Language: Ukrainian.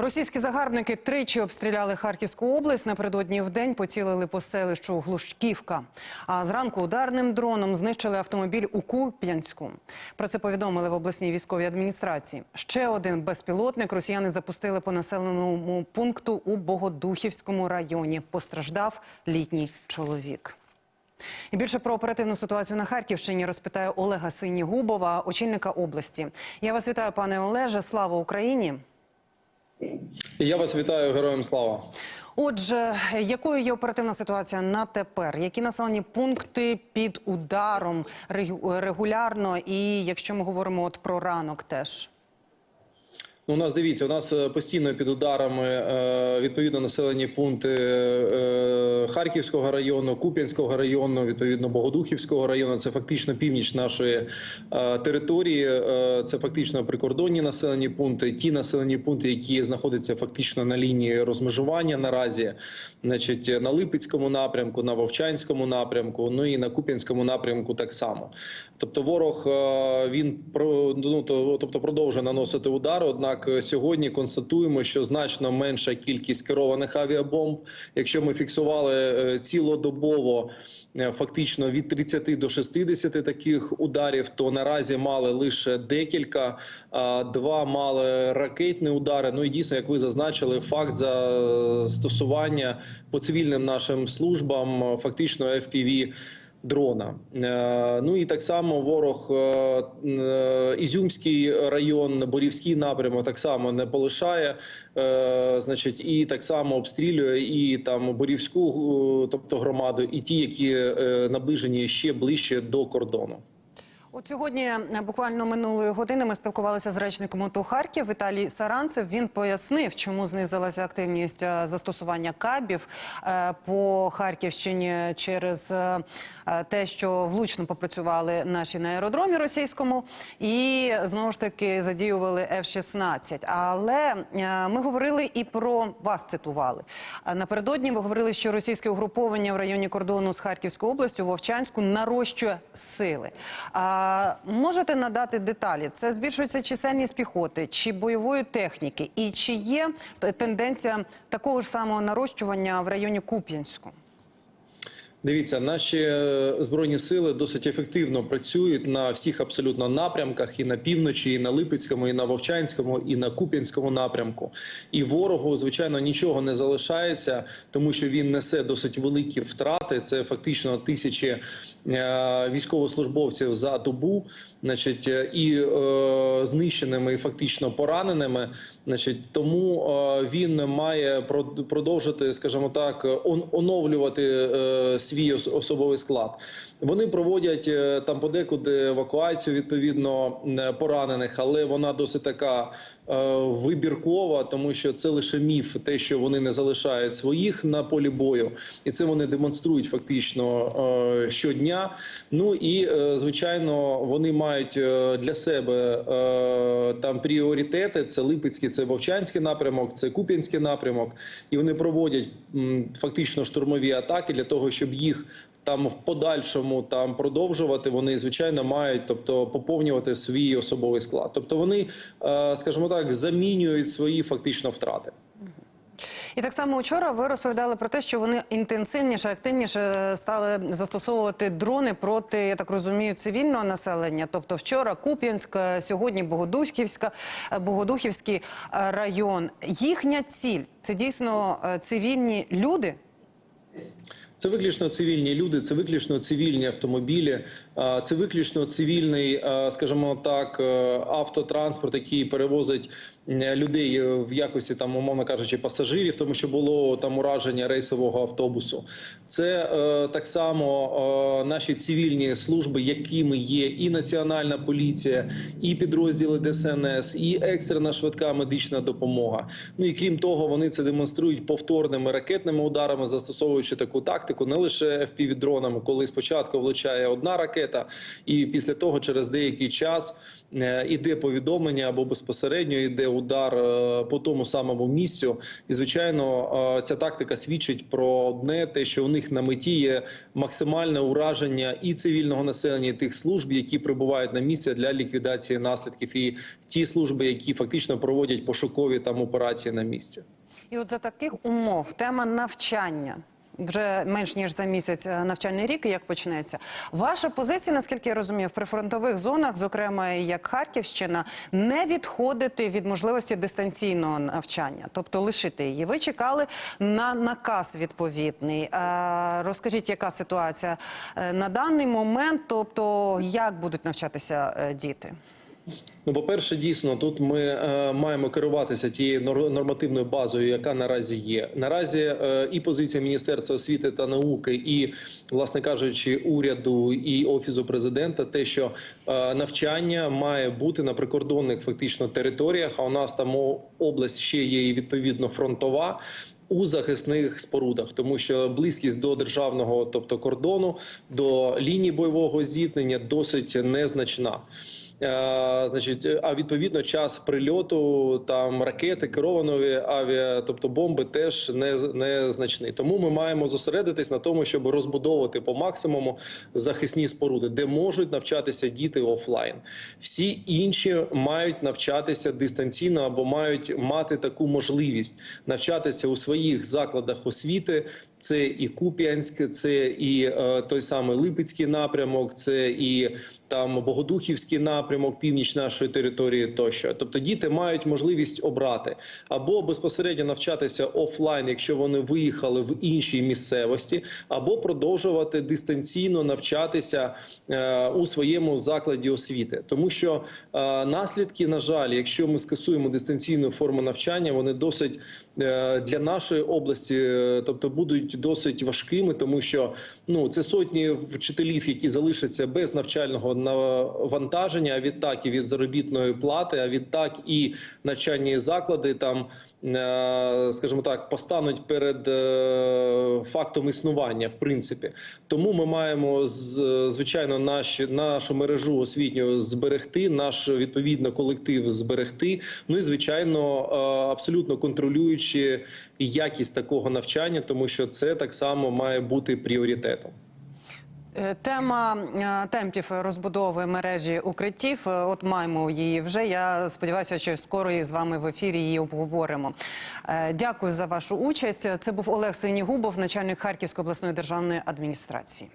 Російські загарбники тричі обстріляли Харківську область. Напередодні в день поцілили по селищу Глушківка. А зранку ударним дроном знищили автомобіль у Куп'янську. Про це повідомили в обласній військовій адміністрації. Ще один безпілотник росіяни запустили по населеному пункту у Богодухівському районі. Постраждав літній чоловік. І більше про оперативну ситуацію на Харківщині розпитає Олега Синігубова, очільника області. Я вас вітаю, пане Олеже. Слава Україні. Я вас вітаю, героям слава. Отже, якою є оперативна ситуація на тепер? Які населені пункти під ударом регу- регулярно? І якщо ми говоримо от про ранок, теж Ну, у нас дивіться, у нас е, постійно під ударами е, відповідно населені пункти е, Харківського району, Куп'янського району, відповідно Богодухівського району. Це фактично північ нашої території. Це фактично прикордонні населені пункти. Ті населені пункти, які знаходяться фактично на лінії розмежування наразі, значить на Липецькому напрямку, на Вовчанському напрямку, ну і на Куп'янському напрямку так само. Тобто, ворог він ну тобто продовжує наносити удари. Однак е, сьогодні констатуємо, що значно менша кількість керованих авіабомб. Якщо ми фіксували е, цілодобово. е, Фактично від 30 до 60 таких ударів, то наразі мали лише декілька. Два мали ракетні удари. Ну і дійсно, як ви зазначили, факт застосування по цивільним нашим службам фактично FPV дрона. Е, Ну і так само ворог е, е, Ізюмський район, Борівський напрямок так само не полишає, значить, і так само обстрілює і там Борівську, тобто громаду, і ті, які наближені ще ближче до кордону. От сьогодні, е, буквально минулої години, ми спілкувалися з речником ОТУ Харків Віталій Саранцев. Він пояснив, чому знизилася активність е, застосування кабів е, по Харківщині через те, що влучно попрацювали наші на аеродромі російському, і знову ж таки задіювали F-16. Але ми говорили і про вас цитували. Напередодні ви говорили, що російське угруповання в районі кордону з Харківською областю Вовчанську нарощує сили. Можете надати деталі? Це збільшується чисельність піхоти чи бойової техніки, і чи є тенденція такого ж самого нарощування в районі Куп'янську? Дивіться, наші е, збройні сили досить ефективно працюють на всіх абсолютно напрямках і на півночі, і на Липецькому, і на Вовчанському, і на Куп'янському напрямку. І ворогу, звичайно, нічого не залишається, тому що він несе досить великі втрати. Це фактично тисячі е, військовослужбовців за добу, значить, е, і е, знищеними, і фактично пораненими. Значить, тому е, він має продовжити, скажімо так, он- оновлювати е, свій особовий склад. Вони проводять е, там подекуди евакуацію відповідно е, поранених, але вона досить така е, вибіркова, тому що це лише міф, те, що вони не залишають своїх на полі бою, і це вони демонструють фактично щодня. Ну і звичайно, вони мають для себе там пріоритети: це Липецький, це Вовчанський напрямок, це Куп'янський напрямок, і вони проводять фактично штурмові атаки для того, щоб їх там в подальшому там продовжувати. Вони звичайно мають, тобто поповнювати свій особовий склад. Тобто вони, е, скажімо так, замінюють свої фактично втрати. І так само вчора ви розповідали про те, що вони інтенсивніше, активніше стали застосовувати дрони проти, я так розумію, цивільного населення. Тобто вчора Куп'янськ, е, сьогодні Богодухівська, е, Богодухівський е, район. Їхня ціль це дійсно е, цивільні люди. Це виключно цивільні люди, це виключно цивільні автомобілі, це виключно цивільний, скажімо так, е, автотранспорт, який перевозить людей е, в якості там, умовно кажучи, пасажирів, тому що було там ураження рейсового автобусу. Це е, так само е, наші цивільні служби, якими є і національна поліція, і підрозділи ДСНС, і екстрена швидка медична допомога. Ну і крім того, вони це демонструють повторними ракетними ударами, застосовуючи таку тактику. не лише FPV-дронами, коли спочатку влучає одна ракета, і після того через деякий час е, іде повідомлення або безпосередньо йде удар е, по тому самому місцю. І звичайно, е, ця тактика свідчить про одне: те, що у них на меті є максимальне ураження і цивільного населення, і тих служб, які прибувають на місце для ліквідації наслідків, і ті служби, які фактично проводять пошукові там операції на місці. І от за таких умов тема навчання. Вже менш ніж за місяць е, навчальний рік, як почнеться. Ваша позиція, наскільки я розумію, в прифронтових зонах, зокрема як Харківщина, не відходити від можливості дистанційного навчання, тобто лишити її. Ви чекали на наказ відповідний. Е, Розкажіть, яка ситуація е, на даний момент, тобто як будуть навчатися діти? Ну, по-перше, дійсно, тут ми е, маємо керуватися тією нор- нормативною базою, яка наразі є. Наразі е, і позиція Міністерства освіти та науки, і, власне кажучи, уряду і офісу президента, те, що е, навчання має бути на прикордонних фактично територіях. А у нас там область ще є і відповідно фронтова. У захисних спорудах, тому що близькість до державного, тобто кордону, до лінії бойового зіткнення досить незначна. Е, Значить, а відповідно час прильоту там ракети, керованої авіа, тобто бомби, теж не незначний. Тому ми маємо зосередитись на тому, щоб розбудовувати по максимуму захисні споруди, де можуть навчатися діти офлайн. Всі інші мають навчатися дистанційно або мають мати таку можливість навчатися у своїх закладах освіти. Це і Куп'янськ, це і е, той самий Липецький напрямок, це і там Богодухівський напрямок, північ нашої території тощо. Тобто діти мають можливість обрати або безпосередньо навчатися офлайн, якщо вони виїхали в іншій місцевості, або продовжувати дистанційно навчатися е, у своєму закладі освіти, тому що е, наслідки, на жаль, якщо ми скасуємо дистанційну форму навчання, вони досить е, для нашої області, е, тобто будуть досить важкими, тому що ну це сотні вчителів, які залишаться без навчального навантаження, а відтак і від заробітної плати, а відтак і навчальні заклади там. Е, Скажімо так, постануть перед е, фактом існування, в принципі, тому ми маємо звичайно наші нашу мережу освітню зберегти, наш відповідно колектив зберегти. Ну і звичайно, е, абсолютно контролюючи якість такого навчання, тому що це так само має бути пріоритетом. Е, Тема е, темпів розбудови мережі укриттів. е, От маємо її вже. Я сподіваюся, що скоро з вами в ефірі її обговоримо. Дякую за вашу участь. Це був Олег Синігубов, начальник Харківської обласної державної адміністрації.